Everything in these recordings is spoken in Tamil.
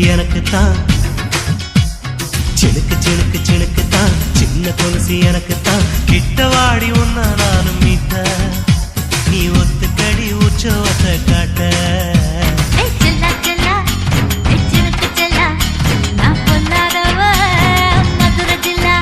சின்ன கொலுசு எனக்கு தான். சிணுக்கு சிணுக்கு சிணுக்கு தான் சின்ன கொலுசு எனக்கு தான் கிட்ட வாடி ஒன்னா நானும் மீட்ட நீ ஒத்துக்கடி உற்சவத்தை காட்ட. செல்லா செல்லா. ஏய் சினுக்கு செல்லா. நான் பொல்லாதவ மதுரை ஜில்லா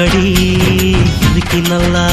அடைச்சுக்கடி இதுக்கு நல்லா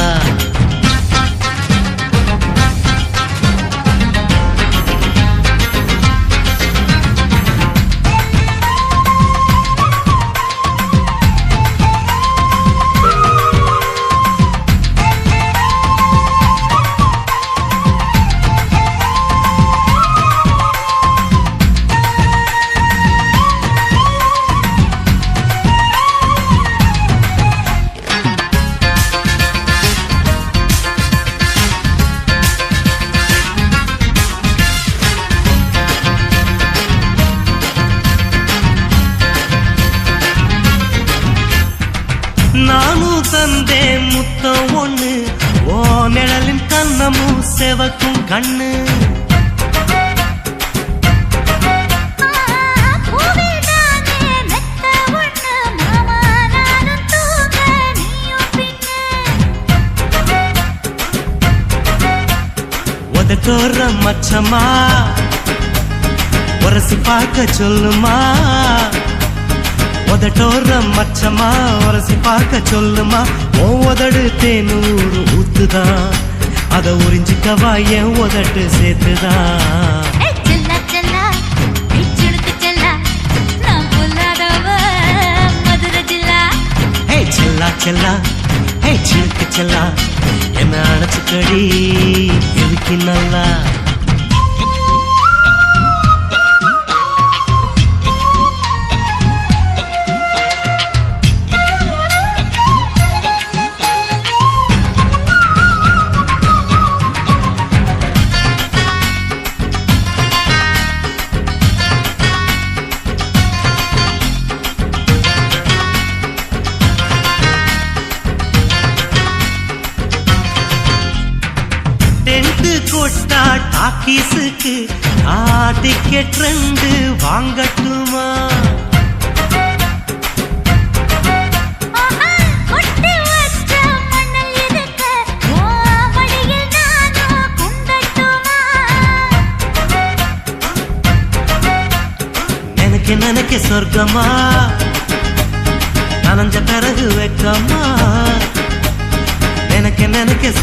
உதட்டோர மச்சமா உரசி பார்க்க சொல்லுமா? உதட்டோர மச்சமா உரசி பார்க்க சொல்லுமா? ஓ உதடு தேனூறு ஊத்துதான் அத உறிஞ்சிக்கவா என் உதட்டு சேர்த்துதான் செல்லா ஹே சிலுக்கு செல்லா. என்ன அடைச்சுக்கடி எதுக்கு நல்லா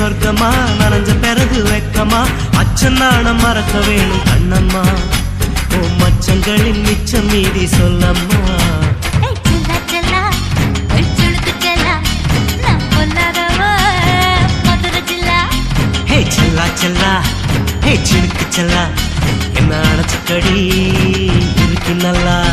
சொர்க்கமா? நனைஞ்ச பிறகு வெக்கமா? அச்சன் நாணம் மறக்க வேணும் கண்ணம்மா. ஓ மச்சங்களின் மிச்சம் மீதி சொல்லம்மா. செல்லா. செல்லா ஹே சினுக்கு செல்லா. என்ன அடைச்சுக்கடி இருக்கு நல்லா.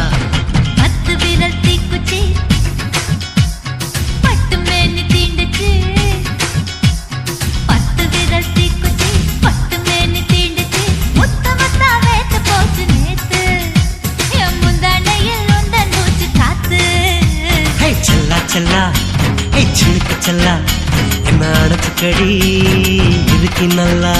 செல்லா என்ன அடைச்சுக்கடி இருக்கு நல்லா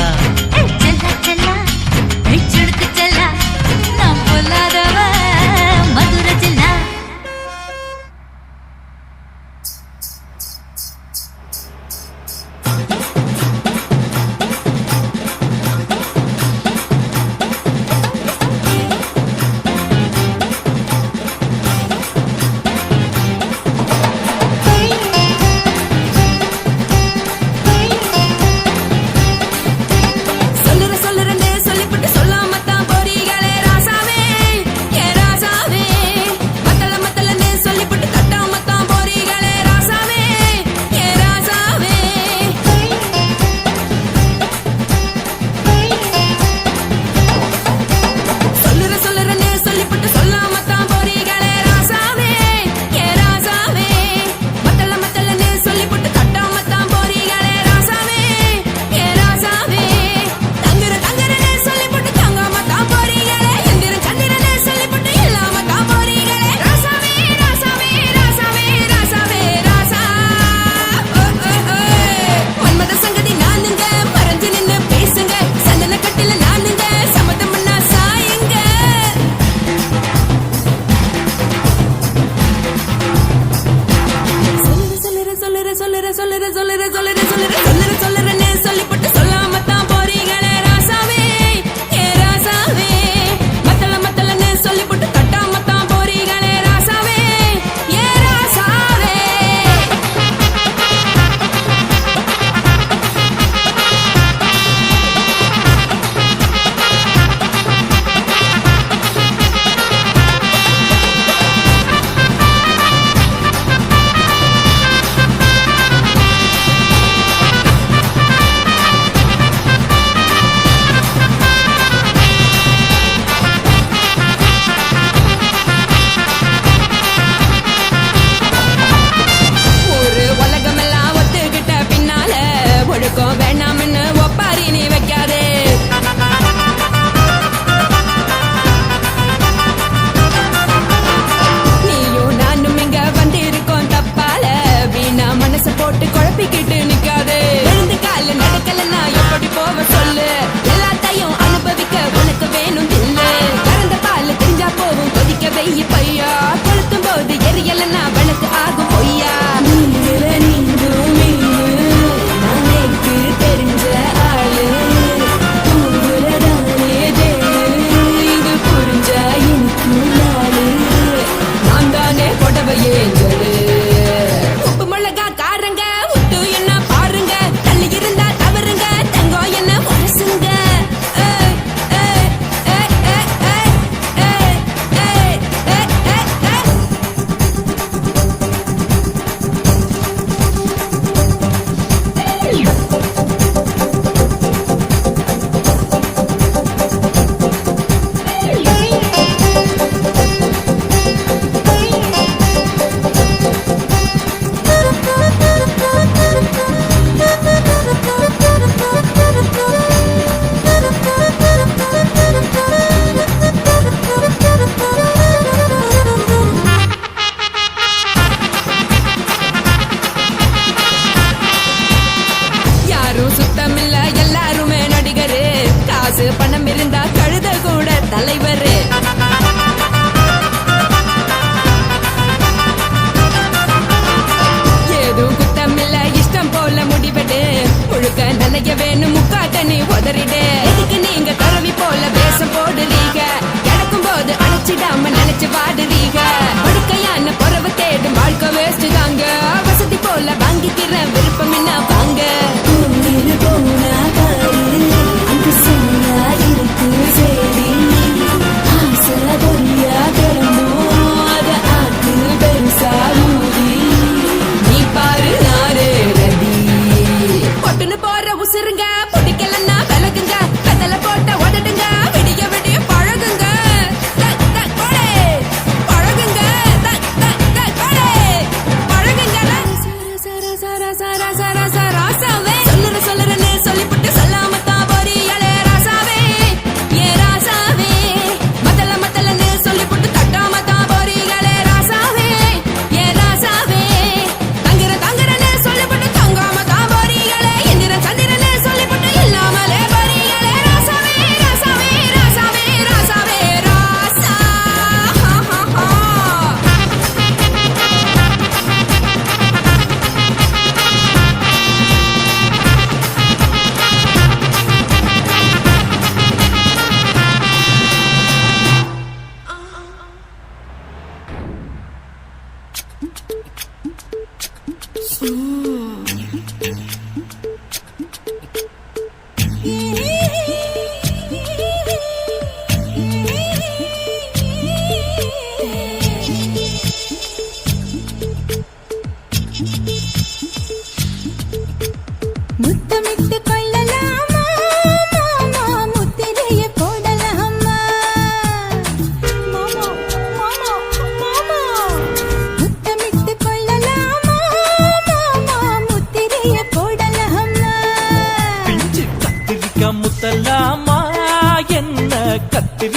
என்ன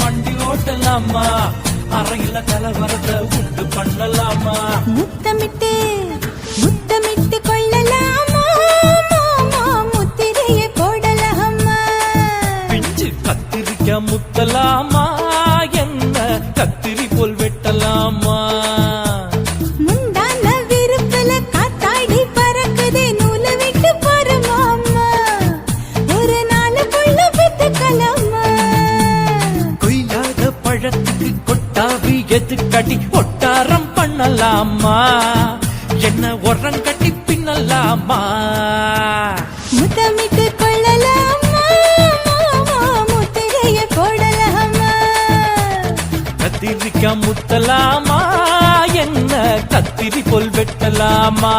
வண்டி ஓட்டலாமா? அறையில கலவரத்தை உண்டு பண்ணலாமா? முத்தமிட்டு முத்தமிட்டு கொள்ளலாமா? முத்திரையை போடலாமா? பிஞ்சு கத்திரிக்க முத்தலாமா? கத்துக்கு கொட்டாவி எதுக்கடி ஒட்டாரம் பண்ணலாமா? என்ன உரம் கட்டி பின்னலாமா? முத்தமிட்டு கொள்ளலாமா? முத்திரைய போடலாமா? கத்திரிக்க முத்தலாமா? என்ன கத்திரி போல் வெட்டலாமா?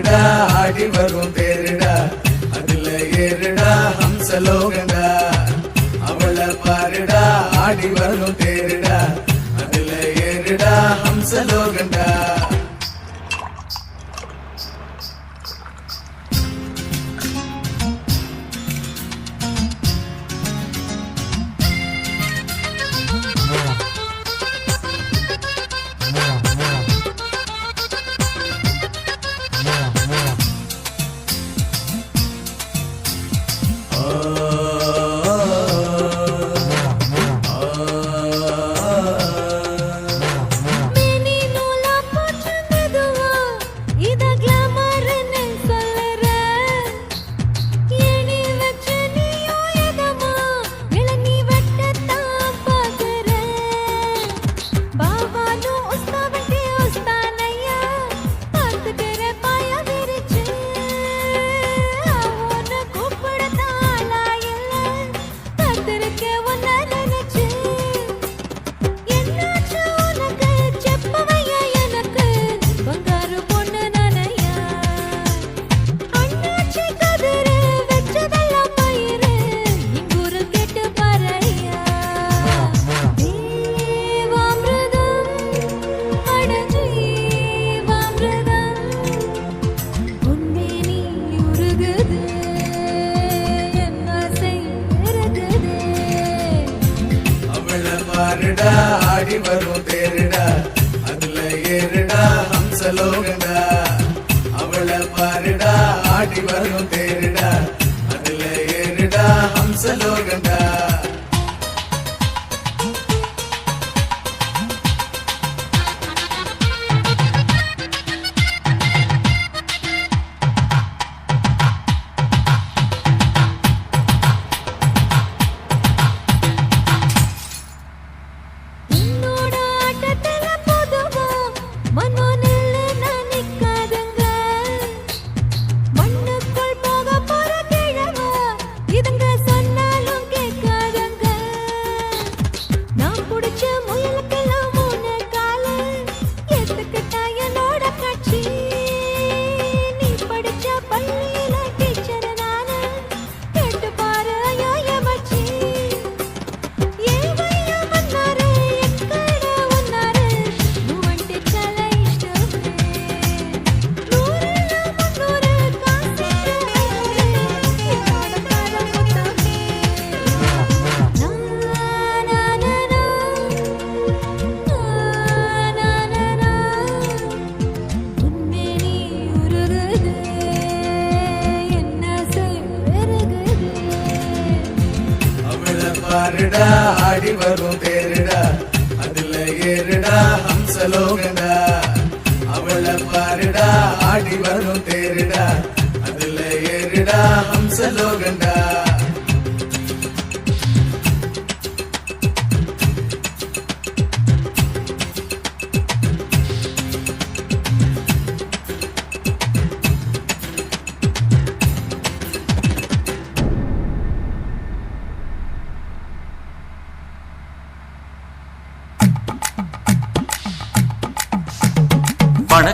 ஏறுடா ஆடி வரும் பேருடா அதுல ஏறுடா ஹம்சலோகண்டா அவள பாருடா ஆடி வரும் பேருடா அதுல ஏறுடா ஹம்சலோகண்டா Oh.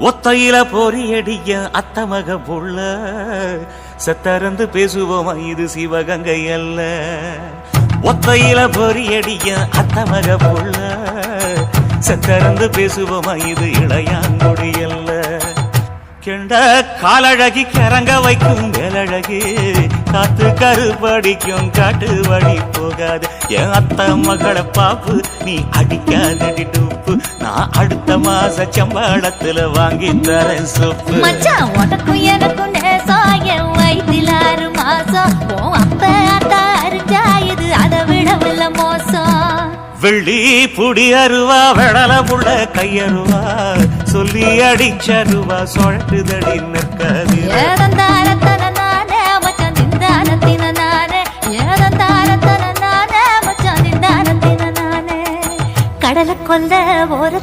ஒத்தையில பொறியடிய அத்தமக புள்ள. செத்தறந்து பேசுவோமா இது சிவகங்கை அல்ல. ஒத்தையில பொறியடிய அத்தமக புள்ள. செத்தறந்து பேசுவோமா இது இளையாங்குடி அல்ல. கெண்ட காலழகி கரங்க வைக்கும் வேலழகி. காத்து கருப்படிக்கும் காட்டு வழி போகாது. என் அத்த மகளை பாப்பு நீ அடிக்காதடி டூப்பு நான் அடுத்த மாச சம்பளத்துல வாங்கி தரேன் சொப்பு. மச்சான் உனக்கும் எனக்கும் என் வயிற்றில் ஆறு மாசம். அப்ப அத்தா அறிஞ்சா இது அதை விடவில்லை மோசம். வெள்ளி புடி அருவா வெடல புள்ள கையருவா சொல்லி அடிச்சருவா சொழட்டுதடி நிற்காது.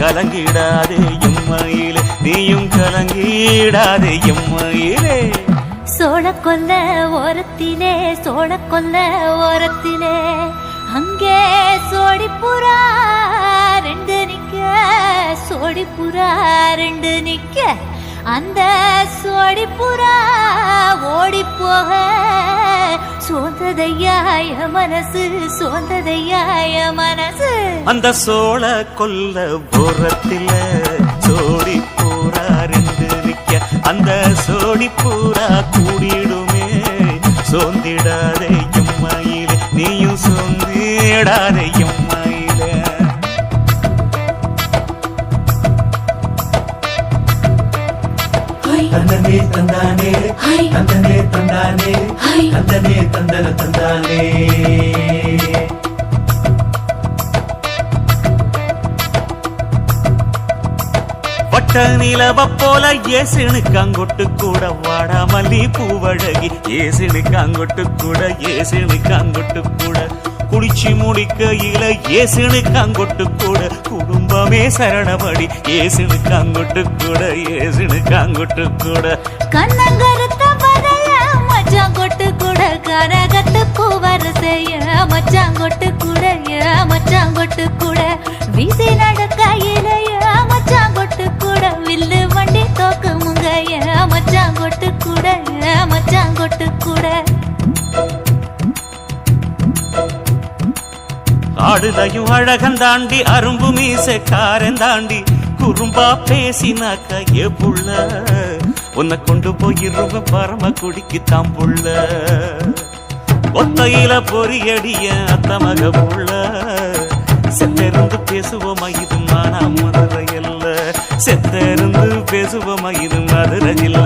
கலங்கிடாதே எம்மையிலே. நீயும் கலங்கிடாதே எம்மையிலே. சோழ கொல்ல ஓரத்திலே சோழ கொல்ல ஓரத்திலே. அங்கே சோடிப்புறா ரெண்டு நிக்க சோடிப்புறா ரெண்டு நிக்க. அந்த சோடிப்புறா ஓடி போக சோந்ததையாய மனசு சோந்ததையாய மனசு. அந்த சோழ கொல்ல போறத்தில சோடி பூரா ரெண்டு நிக்க அந்த சோடி பூரா கூடிடுமே. சோந்திடாதே எம்மையிலே நீயும் சோந்திடாதே எம்மையிலே தந்தனே தந்தானே. தந்தனே தந்தானே. தந்தனே தந்தன தந்தானே. வட்ட நிலவ போல ஏசினுக்காங்கொட்டு கூட வாடா மல்லி பூவழகி ஏசினுக்காங்கொட்டு கூட ஏசினுக்காங்கொட்டு கூட. குளிச்சு முடிக்கையில ஏசினுக்காங்கொட்டு கூட. குடும்பமே சரணபடி அங்குட்டு கூட ஏசுனுக்கு அங்குட்டு கூட கண்ணங்கருத்த பதைய மச்சான் கூட கரகத்து கூவரசைய மச்சான் கொட்டு கூட மச்சாங்கொட்டு கூட வீசி நடக்க இலைய மச்சாங்கொட்டு கூட வில்லு வண்டி தோக்கு முங்கைய மச்சாங்கொட்டு படுதையும் அழகன் தாண்டி அரும்பு மீசக்காரன் தாண்டி குறும்பா பேசினாக்க ஏ புள்ள உன்னை கொண்டு போயிருவ பரம குடிக்கு தாம் புள்ள. ஒத்தையில பொறியடிய அத்தமக புள்ள. செத்திருந்து பேசுவோமா இது மானா மதுரை அல்ல செத்திருந்து பேசுவோமா இது மதுரை ஜில்லா